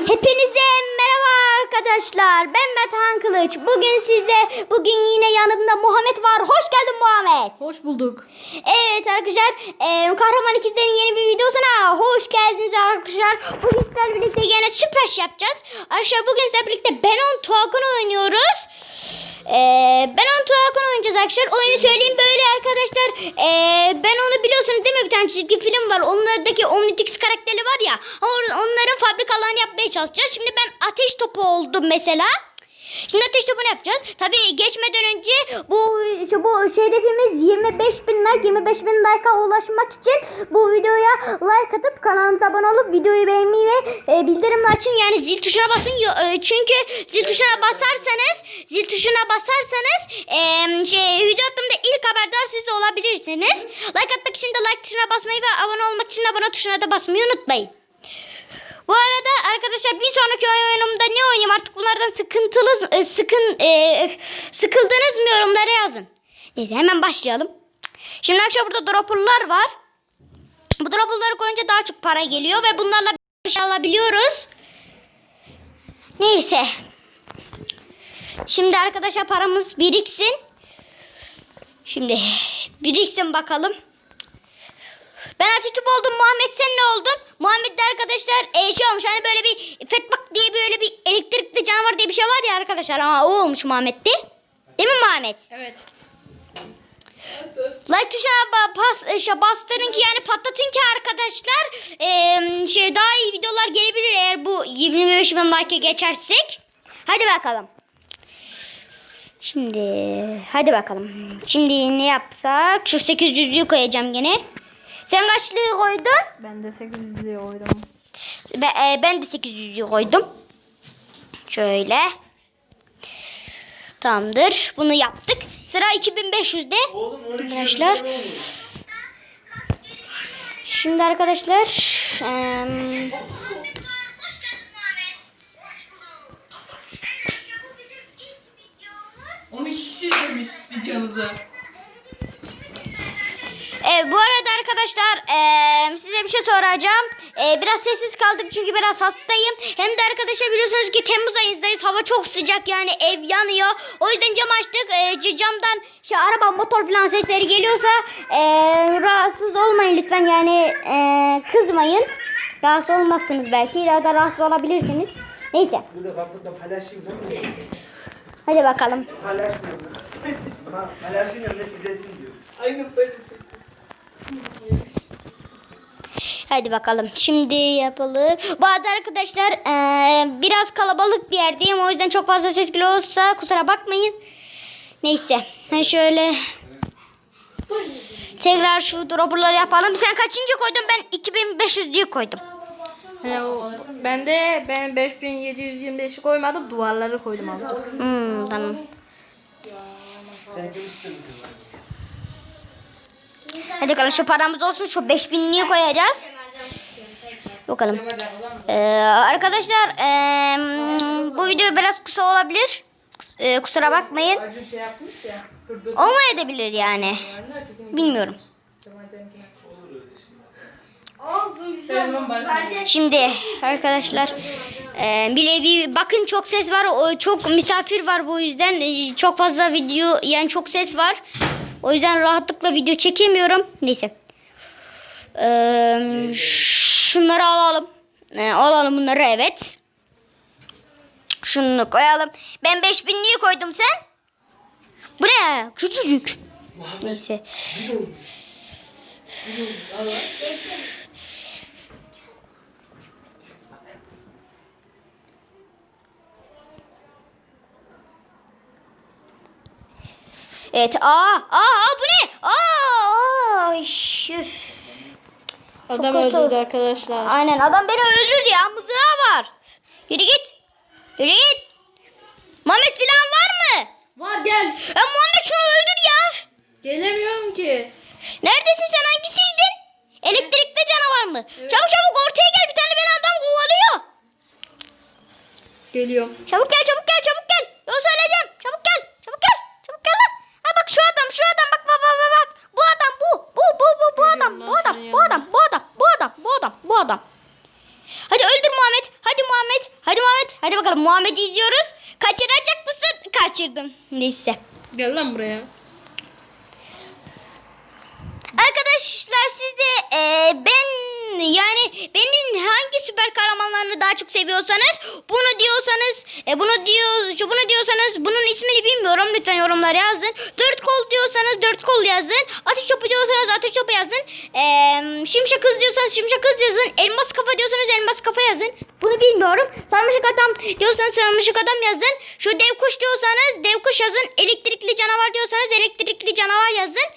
Hepinize merhaba arkadaşlar. Ben Metehan Kılıç. Bugün size, bugün yine yanımda Muhammed var. Hoş geldin Muhammed. Hoş bulduk. Evet arkadaşlar, e, Kahraman İkizler'in yeni bir videosuna hoş geldiniz arkadaşlar. Bugün sizlerle birlikte yine süper şey yapacağız. Arkadaşlar bugün sizlerle birlikte Benon Tuğak'ın oynuyoruz. E, Benon Tuğak'ın oynayacağız arkadaşlar. Oyunu söyleyeyim böyle arkadaşlar. E, ben onu biliyorsunuz değil mi? Bir tane çizgi film var. Onlardaki Omnitrix karakteri var ya. Onların fabrikalarını yapmaya çalışacağız. Şimdi ben ateş topu oldum mesela. Şimdi ateş topunu yapacağız. Tabii geçmeden önce bu şu bu şey hedefimiz 25 bin like 25 bin like'a ulaşmak için bu videoya like atıp kanalımıza abone olup videoyu beğenmeyi ve e, bildirim açın yani zil tuşuna basın e, çünkü zil tuşuna basarsanız zil tuşuna basarsanız e, şey video attığımda ilk haberdar siz olabilirsiniz. Like atmak için de like tuşuna basmayı ve abone olmak için abone tuşuna da basmayı unutmayın. Bu arada arkadaşlar bir sonraki oyunumda ne oynayayım artık bunlardan sıkıntılı e, sıkın e, sıkıldınız mı yorumlara yazın. Neyse hemen başlayalım. Şimdi arkadaşlar burada dropperlar var. Bu dropperları koyunca daha çok para geliyor ve bunlarla bir şey alabiliyoruz. Neyse. Şimdi arkadaşlar paramız biriksin. Şimdi biriksin bakalım. Atatürk oldum. Muhammed sen ne oldun? Muhammed de arkadaşlar e, şey olmuş hani böyle bir fetbak diye böyle bir elektrikli canavar diye bir şey var ya arkadaşlar. Ama o olmuş Muhammed'di. Değil mi Muhammed? Evet. Like tuşuna ba- bas, e, şey, bastırın ki yani patlatın ki arkadaşlar e, şey daha iyi videolar gelebilir eğer bu 25 bin like'a geçersek. Hadi bakalım. Şimdi hadi bakalım. Şimdi ne yapsak? Şu 800'lüğü koyacağım gene. Sen kaçlığı koydun? Ben de 800'lüğe oydum. Ben, e, ben de 800'lüğü koydum. Şöyle. Tamamdır. Bunu yaptık. Sıra 2500'de. Arkadaşlar. Şimdi arkadaşlar. em, 12 kişi izlemiş videonuzu. e, bu arada arkadaşlar em, size bir şey soracağım. E, biraz sessiz kaldım çünkü biraz hastayım. Hem de arkadaşlar biliyorsunuz ki Temmuz ayındayız. Hava çok sıcak yani ev yanıyor. O yüzden cam açtık. E, camdan şey araba motor falan sesleri geliyorsa e, rahatsız olmayın lütfen yani e, kızmayın. Rahatsız olmazsınız belki ya da rahatsız olabilirsiniz. Neyse hadi bakalım. Paylaşmıyorum. Paylaşmıyorum. Aynen böyle. Hadi bakalım. Şimdi yapalım. Bu arada arkadaşlar eee, biraz kalabalık bir yerdeyim. O yüzden çok fazla ses geliyor olsa kusura bakmayın. Neyse. Ha şöyle. Tekrar şu dropperları yapalım. Sen kaçıncı koydun? Ben 2500 diye koydum. Ben de ben 5725'i koymadım duvarları koydum artık. Hmm, tamam. Hadi bakalım şu paramız olsun. Şu 5000'liği koyacağız. Bakalım. Ee, arkadaşlar eee, bu video biraz kısa olabilir. Kus- e, kusura bakmayın. Şey. Olmayabilir yani. Bilmiyorum. Barış'ın. Şimdi arkadaşlar e, bile bir bakın çok ses var. O, çok misafir var bu yüzden e, çok fazla video yani çok ses var. O yüzden rahatlıkla video çekemiyorum. Neyse. E, şunları alalım. E, alalım bunları evet. Şunu koyalım. Ben 5000'liği koydum sen. Bu ne? Küçücük. Neyse. Evet. Aa, aa, bu ne? Aa, üf. Adam kötü. öldürdü arkadaşlar. Aynen adam beni öldürdü ya. Mızrağı var. Yürü git. Yürü git. Muhammed silahın var mı? Var gel. Ya Muhammed şunu öldür ya. Gelemiyorum ki. Neredesin sen hangisiydin? Elektrikli canavar mı? Çabuk çabuk ortaya gel. Bir tane beni adam kovalıyor. Geliyorum. Çabuk gel çabuk gel çabuk gel. Yol söyleyeceğim. Çabuk gel. Çabuk gel. Çabuk gel lan. Ha bak şu adam şu adam bak bak bak bak. bak. Bu adam bu. Bu bu bu bu adam. lan Bu adam. senin Bu adam. Bu adam. Bu adam. Bu adam. Bu adam. Hadi öldür Muhammed. Hadi Muhammed. Hadi bakalım Muhammed'i izliyoruz. Kaçıracak Kaçırdım. Neyse. Gel lan buraya. Arkadaşlar siz de e, ben yani benim hangi süper kahramanlarını daha çok seviyorsanız bunu diyorsanız e, bunu diyor şu bunu diyorsanız bunun ismini bilmiyorum lütfen yorumlara yazın. Dört kol diyorsanız dört kol yazın. Ateş topu diyorsanız ateş topu yazın. E, şimşek kız diyorsanız şimşek kız yazın. Elmas kafa diyorsanız elmas kafa yazın. Bunu bilmiyorum. Sarmaşık adam diyorsanız sarmaşık adam yazın. Şu dev kuş diyorsanız dev kuş yazın. Elektrikli canavar diyorsanız elektrikli canavar yazın.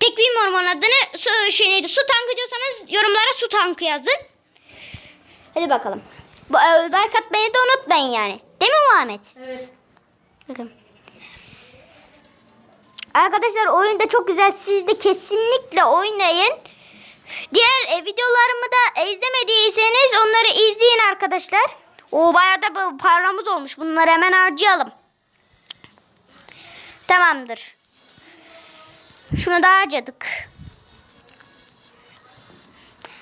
Pek bilmiyorum adını. Su, şey neydi? Su tankı diyorsanız yorumlara su tankı yazın. Hadi bakalım. Bu like atmayı da unutmayın yani. Değil mi Muhammed? Evet. Bakın. Arkadaşlar oyun da çok güzel. Siz de kesinlikle oynayın. Diğer e, videolarımı da izlemediyseniz onları izleyin arkadaşlar. O bayağı da paramız olmuş. Bunları hemen harcayalım. Tamamdır. Şunu da harcadık.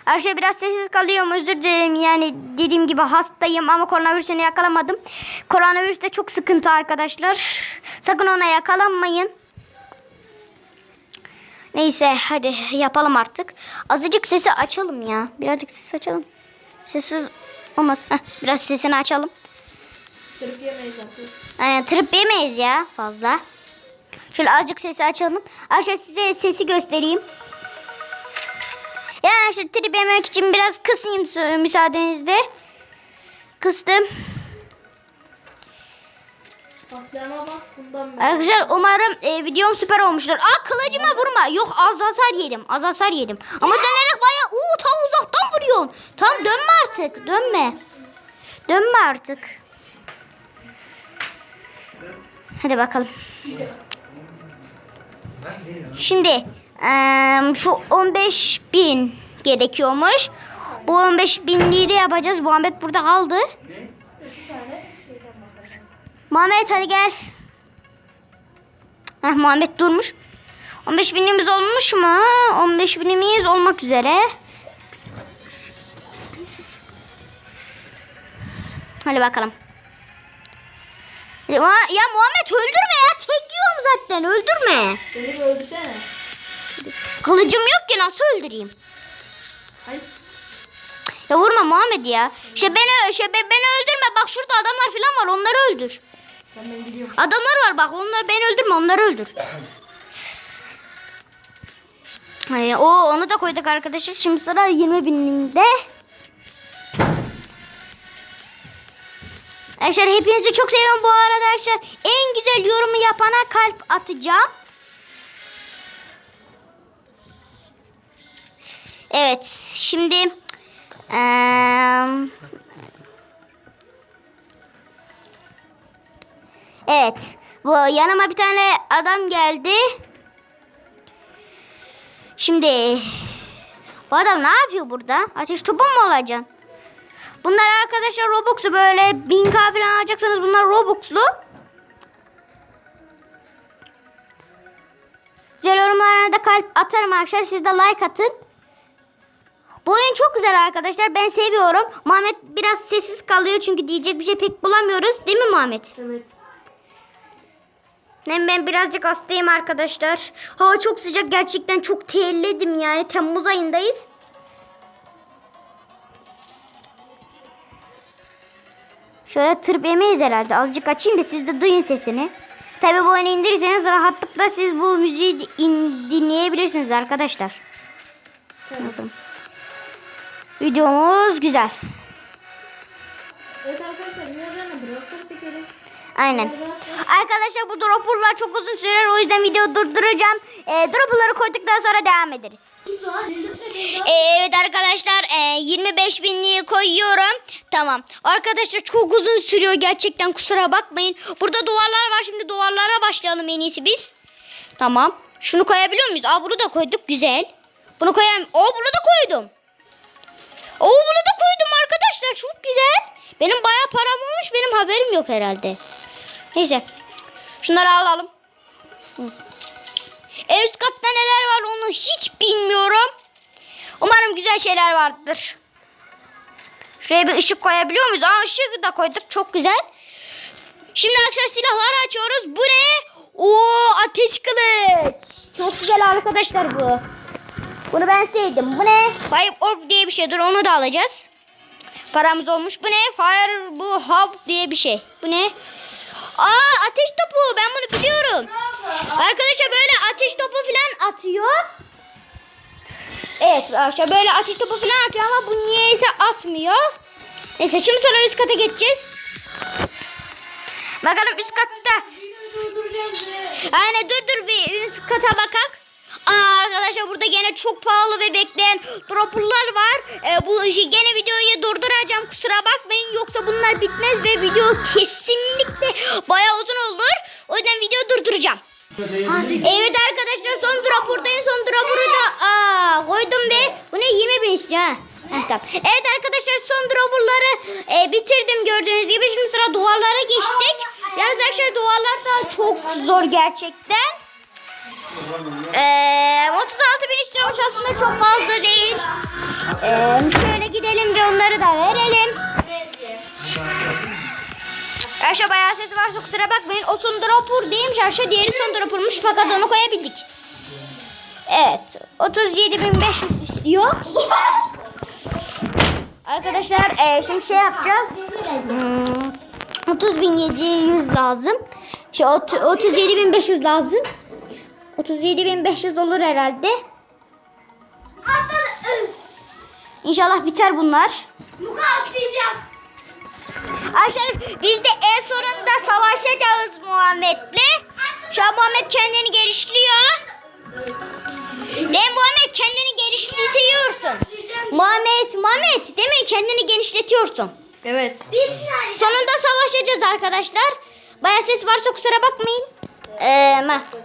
Arkadaşlar biraz sessiz kalıyorum özür dilerim yani dediğim gibi hastayım ama koronavirüsünü yakalamadım. Koronavirüs de çok sıkıntı arkadaşlar. Sakın ona yakalanmayın. Neyse hadi yapalım artık. Azıcık sesi açalım ya. Birazcık sesi açalım. Sessiz olmaz. Heh, biraz sesini açalım. Kırıp yemeyiz artık. Aynen tırıp yemeyiz ya fazla. Şöyle azıcık sesi açalım. Arkadaşlar size sesi göstereyim. Şu trip yemek için biraz kısayım müsaadenizle. Kıstım. Arkadaşlar umarım e, videom süper olmuştur. Aa kılıcıma vurma. Yok az hasar yedim. Az hasar yedim. Ama dönerek bayağı uuu tam uzaktan vuruyorsun. Tamam dönme artık. Dönme. Dönme artık. Hadi bakalım. Şimdi eee, şu 15 bin gerekiyormuş. Bu 15 binliği de yapacağız. Muhammed burada kaldı. Muhammed hadi gel. Heh, Muhammed durmuş. 15 binimiz olmuş mu? 15 binimiz olmak üzere. Hadi bakalım. Ya, Muhammed öldürme ya. Tek yiyorum zaten. Öldürme. Beni öldürsene. Kılıcım yok ki nasıl öldüreyim? Ay. Ya vurma Muhammed ya. Şey beni, şey be- beni öldürme. Bak şurada adamlar falan var. Onları öldür. Adamlar var bak. Onları beni öldürme. Onları öldür. Hayır, o onu da koyduk arkadaşlar. Şimdi sıra 20 bininde. Arkadaşlar hepinizi çok seviyorum bu arada arkadaşlar. En güzel yorumu yapana kalp atacağım. Evet şimdi eee, Evet bu yanıma bir tane adam geldi. Şimdi bu adam ne yapıyor burada? Ateş topu mu olacaksın? Bunlar arkadaşlar Robux'u böyle 1000k falan alacaksanız bunlar Robux'lu. Güzel yorumlarına da kalp atarım arkadaşlar. Siz de like atın. Bu oyun çok güzel arkadaşlar. Ben seviyorum. Muhammed biraz sessiz kalıyor çünkü diyecek bir şey pek bulamıyoruz. Değil mi Muhammed? Evet. Hem ben birazcık hastayım arkadaşlar. Hava çok sıcak. Gerçekten çok terledim yani. Temmuz ayındayız. Şöyle tırp yemeyiz herhalde. Azıcık açayım da siz de duyun sesini. Tabi bu oyunu indirirseniz rahatlıkla siz bu müziği in- dinleyebilirsiniz arkadaşlar. Bakın. Videomuz güzel. Evet arkadaşlar birazdan bırakıp çekeriz. Aynen. Arkadaşlar bu dropperlar çok uzun sürer. O yüzden video durduracağım. E, dropperları koyduktan sonra devam ederiz. E, evet arkadaşlar e, 25 binliği koyuyorum. Tamam. Arkadaşlar çok uzun sürüyor gerçekten kusura bakmayın. Burada duvarlar var. Şimdi duvarlara başlayalım en iyisi biz. Tamam. Şunu koyabiliyor muyuz? Aa bunu da koyduk. Güzel. Bunu koyalım. Oo bunu da koydum. Oo bunu da koydum arkadaşlar. Çok güzel. Benim bayağı param olmuş. Benim haberim yok herhalde. Neyse. Şunları alalım. En üst katta neler var onu hiç bilmiyorum. Umarım güzel şeyler vardır. Şuraya bir ışık koyabiliyor muyuz? Aa ışığı da koyduk. Çok güzel. Şimdi arkadaşlar silahları açıyoruz. Bu ne? Oo ateş kılıç. Çok güzel arkadaşlar bu. Bunu ben sevdim. Bu ne? Fire Orb diye bir şey. Dur onu da alacağız. Paramız olmuş. Bu ne? Fire bu Hub diye bir şey. Bu ne? Aa ateş topu. Ben bunu biliyorum. Arkadaşlar böyle ateş topu falan atıyor. Evet arkadaşlar böyle ateş topu falan atıyor ama bu niyeyse atmıyor. Neyse şimdi sonra üst kata geçeceğiz. Bakalım üst katta. Aynen dur dur bir üst kata bakak. Aa, arkadaşlar burada gene çok pahalı ve bekleyen dropperlar var. Ee, bu işi gene videoyu durduracağım kusura bakmayın yoksa bunlar bitmez ve video kesinlikle bayağı uzun olur. O yüzden videoyu durduracağım. Evet arkadaşlar son dropper'dayım. Son dropper'ı da aa, koydum ve bu ne 20 bin istiyor. Evet arkadaşlar son dropper'ları e, bitirdim gördüğünüz gibi. Şimdi sıra duvarlara geçtik. Yalnız arkadaşlar duvarlar da çok zor gerçekten. Ee, 36 bin istiyormuş aslında çok fazla değil. Ee, şöyle gidelim ve onları da verelim. Aşağı bayağı sesi varsa kusura bakmayın. O son dropper değilmiş aşağı diğeri son droppermuş fakat onu koyabildik. Evet 37.500 istiyor. Arkadaşlar e, şimdi şey yapacağız. Hmm, 30.700 lazım. Şey, ot- 37.500 lazım. 37.500 olur herhalde. İnşallah biter bunlar. Arkadaşlar biz de en sonunda savaşacağız Muhammed'le. Şu an Muhammed kendini geliştiriyor. Mi Muhammed kendini geliştiriyorsun. Muhammed, Muhammed değil mi kendini genişletiyorsun. Evet. Sonunda savaşacağız arkadaşlar. Baya ses varsa kusura bakmayın. Ee,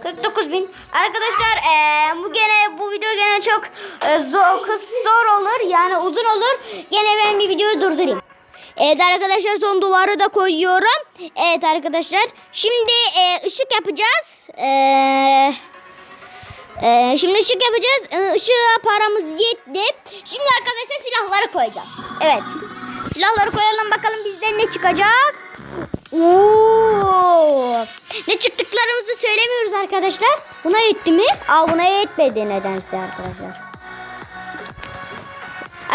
49 bin. Arkadaşlar ee, bu gene bu video gene çok e, zor, zor olur yani uzun olur. Gene ben bir videoyu durdurayım. Evet arkadaşlar son duvarı da koyuyorum. Evet arkadaşlar şimdi e, ışık yapacağız. Eee ee, şimdi ışık yapacağız. Ee, ışığa paramız yetti. Şimdi arkadaşlar silahları koyacağız. Evet. Silahları koyalım bakalım bizden ne çıkacak. Oo. Ne çıktıklarımızı söylemiyoruz arkadaşlar. Buna yetti mi? Aa buna yetmedi nedense arkadaşlar.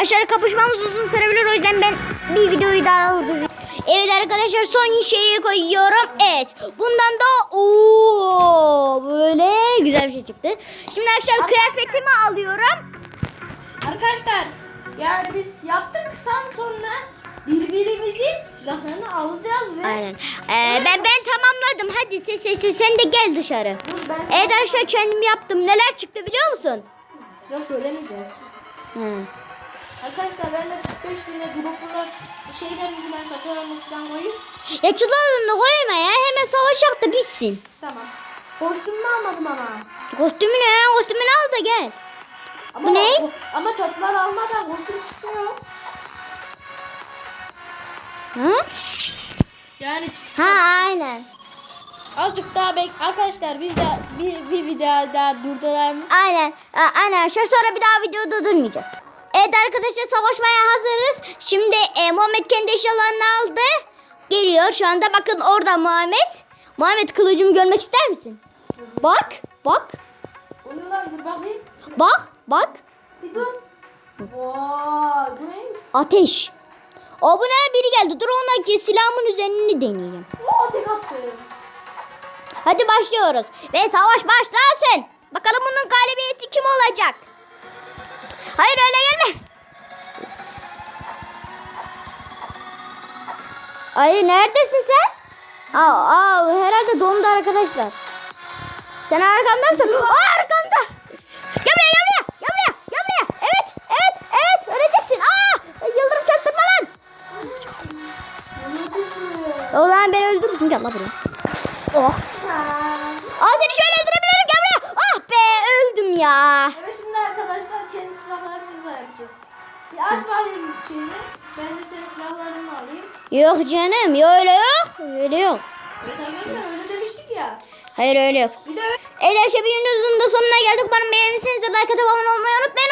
Aşağı kapışmamız uzun sürebilir o yüzden ben bir videoyu daha durduruyorum. Evet arkadaşlar son şeyi koyuyorum. Evet. Bundan da ooo böyle güzel bir şey çıktı. Şimdi arkadaşlar kıyafetimi alıyorum. Arkadaşlar yani biz yaptıktan sonra birbirimizin silahlarını alacağız ve Aynen. Ee, ben ben tamamladım. Hadi sen, sen, sen, sen de gel dışarı. Dur ben Evet arkadaşlar kendim yaptım. Neler çıktı biliyor musun? yok söylemeyeceğiz. Hı. Arkadaşlar ben de 45 tane dropperlar şeyler yüzünden satın almak için koyup Ya çıtalarını koyma ya. Hemen savaşak da bitsin. tamam. Kostümümü almadım ama. Kostümünü ya. Kostümünü al da gel. ama Bu ne? Ama çatlar almadan kostüm çıkmıyor. Hı? Yani Ha aynen. azıcık daha bek. Arkadaşlar biz de bir, bir video daha durduralım. Aynen. A- Aynen. Şu sonra bir daha videoyu durdurmayacağız. Evet arkadaşlar savaşmaya hazırız. Şimdi e, Muhammed kendi eşyalarını aldı. Geliyor şu anda. Bakın orada Muhammed. Muhammed kılıcımı görmek ister misin? Bak. Bak. Onu lan dur bakayım. Bak. Bak. Bir dur. Vay bu ne? Ateş. O bu ne? Biri geldi. Dur ona ki silahımın üzerini deneyeyim. Oo tek attı. Hadi başlıyoruz. Ve savaş başlasın. Bakalım bunun galibiyeti kim olacak? Hayır öyle gelme. Ay neredesin sen? Aa, aa herhalde dondu arkadaşlar. Sen arkamda mısın? Aa Ulan ben öldürürsün gel lan buraya. Oh. Aa seni şöyle öldürebilirim gel buraya. Ah be öldüm ya. Evet şimdi arkadaşlar kendi silahlarımızla yapacağız. Bir aç bakayım şeyini. Ben de senin silahlarını alayım. Yok canım öyle yok. Öyle yok. Evet arkadaşlar öyle demiştik ya. Hayır öyle yok. Bir de Evet arkadaşlar bir videomuzun da sonuna geldik. Umarım beğenmişsinizdir. Like atıp abone olmayı unutmayın.